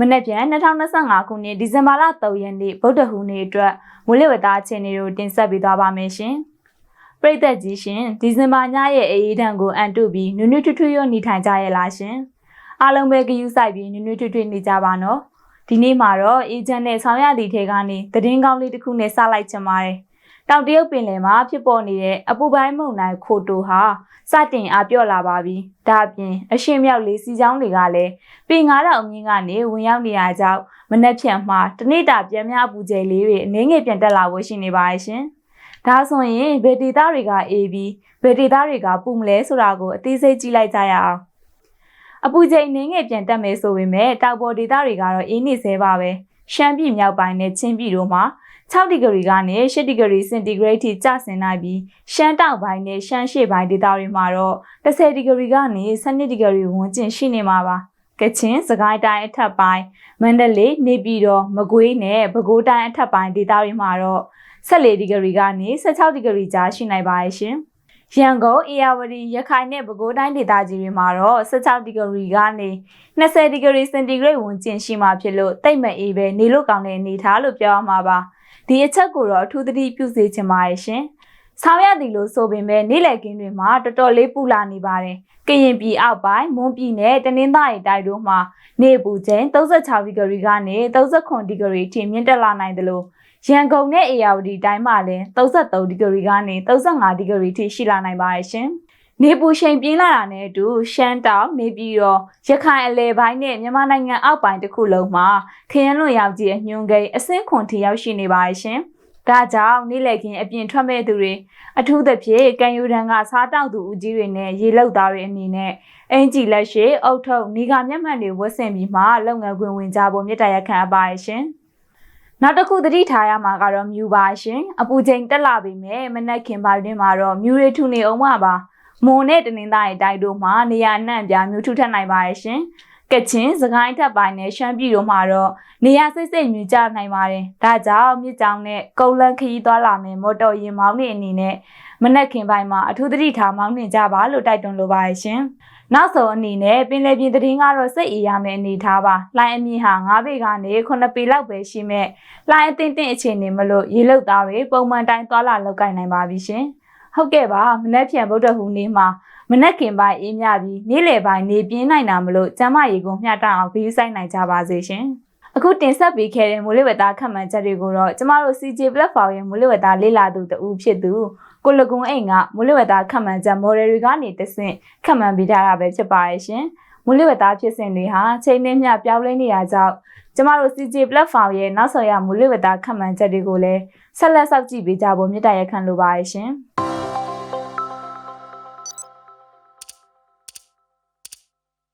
မနေ့ပြန်2025ခုနှစ်ဒီဇင်ဘာလ3ရက်နေ့ဗုဒ္ဓဟူးနေ့အတွက်မိုးလေဝသအခြေအနေတွေကိုတင်ဆက်ပေးသွားပါမယ်ရှင်။ပရိသတ်ကြီးရှင်ဒီဇင်ဘာညရဲ့အေးအေးတန်ကိုအန်တုပြီးနွနွထွထွရောနေထိုင်ကြရဲ့လားရှင်။အားလုံးပဲဂယူးဆိုင်ပြီးနွနွထွထွနေကြပါနော်။ဒီနေ့မှာတော့အေဂျင့်နဲ့ဆောင်းရသည့်ထဲကနေသတင်းကောင်းလေးတစ်ခုနဲ့စလိုက်ချင်ပါတယ်။ တောင်တရုတ်ပင်လယ်မှာဖြစ်ပေါ်နေတဲ့အပူပိုင်းမုန်တိုင်းခိုတိုဟာစတင်အားပြော့လာပါပြီ။ဒါအပြင်အရှင်မြောက်လေးစီချောင်းတွေကလည်းပေ9000အမြင့်ကနေဝင်ရောက်နေရကြောင်းမနက်ဖြန်မှာတနေ့တာပြန်များအပူကျယ်လေးတွေအနေငယ်ပြန်တက်လာဖို့ရှိနေပါရဲ့ရှင်။ဒါဆိုရင်ဘယ်ဒေတာတွေကအေးပြီးဘယ်ဒေတာတွေကပူမလဲဆိုတာကိုအသေးစိတ်ကြည့်လိုက်ကြရအောင်။အပူချိန်နေငယ်ပြန်တက်မယ်ဆိုပေမဲ့တောက်ပေါ်ဒေတာတွေကတော့အေးနေသေးပါပဲ။ ရှမ်းပြည်မြောက်ပိုင်းနဲ့ချင်းပြည်တို့မှာ6ဒီဂရီကနေ8ဒီဂရီစင်တီဂရိတ်ထိကျဆင်းနိုင်ပြီးရှမ်းတောင်ပိုင်းနဲ့ရှမ်းရှေ့ပိုင်းဒေသတွေမှာတော့10ဒီဂရီကနေ12ဒီဂရီဝန်းကျင်ရှိနေမှာပါကချင်စကိုင်းတိုင်းအထက်ပိုင်းမန္တလေးနေပြည်တော်မကွေးနဲ့ပဲခူးတိုင်းအထက်ပိုင်းဒေသတွေမှာတော့14ဒီဂရီကနေ16ဒီဂရီကြားရှိနိုင်ပါရဲ့ရှင် ရန်ကုန်၊အေရဝတီ၊ရခိုင်နဲ့ပဲခူးတိုင်းဒေသကြီးတွေမှာတော့16ဒီဂရီကနေ20ဒီဂရီစင်တီဂရိတ်ဝန်းကျင်ရှိမှဖြစ်လို့တိတ်မအေးပဲနေလို့ကောင်းတဲ့အနေအထားလို့ပြောရမှာပါ။ဒီအချက်ကိုတော့အထူးသတိပြုစေချင်ပါရဲ့ရှင်။ဆောင်းရသည်လို့ဆိုပေမဲ့နေ့လည်ခင်းတွေမှာတော်တော်လေးပူလာနေပါတယ်။ကရင်ပြည်အောက်ပိုင်းမွန်ပြည်နယ်တနင်္သာရီတိုင်းတို့မှာနေပူချိန်36ဒီဂရီကနေ39ဒီဂရီထိမြင့်တက်လာနိုင်တယ်လို့ ရန်ကုန်နဲ့အေရဝတီတိုင်းမှာလည်း33ဒီဂရီကနေ35ဒီဂရီထိရှိလာနိုင်ပါရဲ့ရှင်။နေပူချိန်ပြင်းလာတာနဲ့အတူရှမ်းတောင်နေပြည်တော်ရခိုင်အလဲပိုင်းနဲ့မြန်မာနိုင်ငံအောက်ပိုင်းတစ်ခုလုံးမှာခရမ်းလွန်ရောက်ကြီးအညွန်ကိန်းအဆင့်ခွန်ထိရောက်ရှိနေပါရဲ့ရှင်။ဒါကြောင့်နေ့လည်ခင်းအပြင်ထွက်မဲ့သူတွေအထူးသဖြင့်ကန်ယူတန်းကစားတောက်သူဦးကြီးတွေနဲ့ရေလောက်သားတွေအနေနဲ့အင်ဂျီလက်ရှိအုတ်ထုတ်နီကမျက်မှန်တွေဝတ်ဆင်ပြီးမှလုပ်ငန်းခွင်ဝင်ကြဖို့မြစ်တရခံအပ်ပါရဲ့ရှင်။ နောက်တစ်ခုသတိထားရမှာကတော့မြူပါရှင်အပူချိန်တက်လာပြီမဲ့မနက်ခင်ပိုင်းတွင်မှာတော့မြူတွေထူနေအောင်ပါပါမွန်နဲ့တနင်္သာရီတိုင်းတို့မှာနေရာနှံ့ပြမြူထူထပ်နိုင်ပါရဲ့ရှင် ကချင်စကိုင်းထပ်ပိုင်းနဲ့ရှမ်းပြည်တို့မှာတော့နေရာစိတ်စိတ်မြူကြနိုင်ပါတယ်ဒါကြောင့်မြစ်ကြောင်နဲ့ကုန်းလန်းခရီးသွားလာမယ်မော်တော်ယာဉ်မောင်းတွေအနေနဲ့မနက်ခင်ပိုင်းမှာအထူးသတိထားမောင်းနှင်ကြပါလို့တိုက်တွန်းလိုပါရဲ့ရှင်နောက်ဆုံးအနေနဲ့ပင်လယ်ပြင်သတင်းကတော့စိတ်အေးရမယ့်အနေထားပါ။လိုင်းအမြင့်ဟာ9ပေကနေ9ပေလောက်ပဲရှိမဲ့လိုင်းအသင့်တင့်အခြေအနေမလို့ရေလုတ်သားတွေပုံမှန်တိုင်းသွားလာလောက်ကင်နိုင်ပါပြီရှင်။ဟုတ်ကဲ့ပါမနက်ဖြန်ဗုဒ္ဓဟူးနေ့မှာ မနက်ခင်ပိုင်းအေးမြပြီးနေ့လယ်ပိုင်းနေပြင်းနိုင်တာမလို့ကျမရေကိုမျှတအောင်ဂရုစိုက်နိုင်ကြပါစေရှင်။အခုတင်ဆက်ပေးခဲ့တဲ့မိုးလေဝသခန့်မှန်းချက်တွေကိုတော့ကျမတို့ CJ platform ရဲ့မိုးလေဝသလေ့လာသူတူဖြစ်သူကိုလကွန်အိမ်ကမိုးလေဝသခန့်မှန်းချက် model တွေကနေတဆင့်ခန့်မှန်းပေးထားတာပဲဖြစ်ပါရဲ့ရှင်။မိုးလေဝသဖြစ်စဉ်တွေဟာချိန်နဲ့မျှပြောင်းလဲနေတာကြောင့်ကျမတို့ CJ platform ရဲ့နောက်ဆက်ရမိုးလေဝသခန့်မှန်းချက်တွေကိုလည်းဆက်လက်စောင့်ကြည့်ပေးကြဖို့မြစ်တာရက်ခံလိုပါရဲ့ရှင်။